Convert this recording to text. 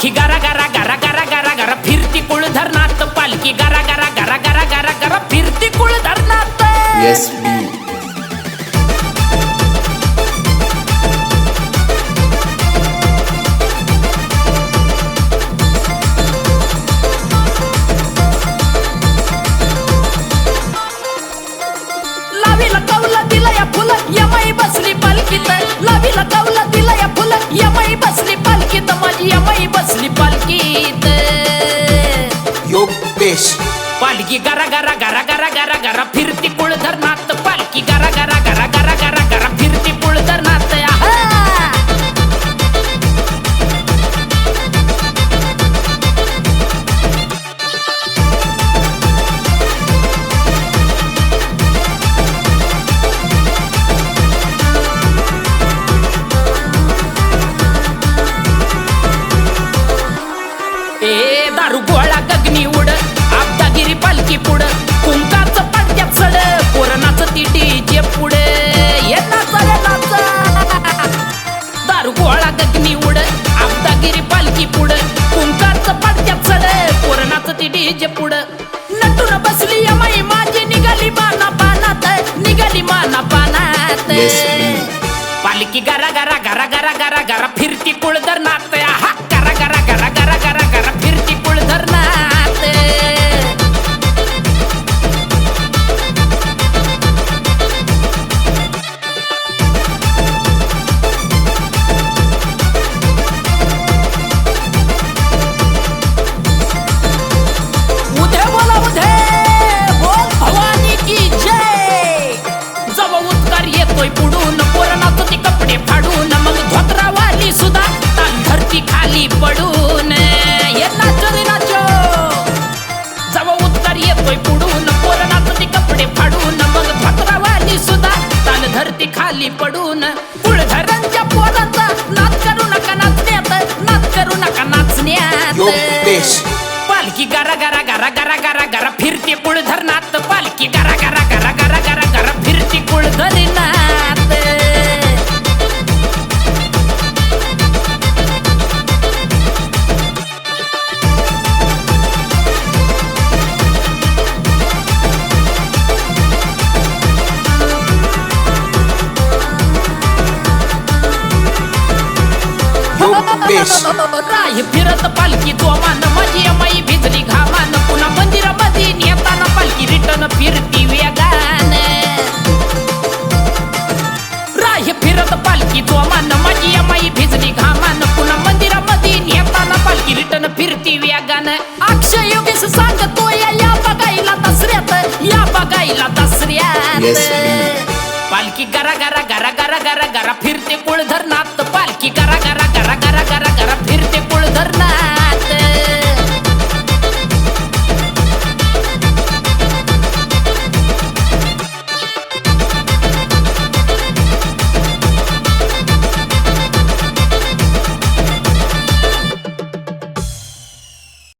पालखी गारा गारा गारा गारा गारा गारा फिरती कुळ धरणात पालखी गारा गारा गारा गारा गारा गारा फिरती कुळ धरणात येस या फुलं यमाई बसली पालखीत लावीला कवला दिला या फुलं यमाई बसली पालखीत पानात पालकी गरा गरा गरा गरा गरा गरा फिरती कुळदर धरणात हा गरा गरा. येतोय पुढून पोरणाचं ती कपडे फाडून. मग धोत्रावाली सुद्धा तान धरती खाली पडून. कुळधरांच्या पोराचा नाच करू नका नाचण्यात. नाच करू नका नाचण्यात. पालखी गारा गारा गारा गारा गारा गारा फिरते कुळ धरणात पालखी गारा गारा योगेश राय फिरत पालखी दोमान माझी माई भिजली घामान पुन्हा मंदिरामध्ये येताना पालखी रिटर्न फिरती वेगान राही फिरत पालखी दोमान माझी माई भिजली घामान पुन्हा मंदिरामध्ये येताना पालखी रिटर्न फिरती वेगान अक्षय योगेश सांगतो या बघायला दसऱ्यात या बघायला दसऱ्यात पालखी गरा गरा गरा गरा गरा गरा फिरते कुळ धरणात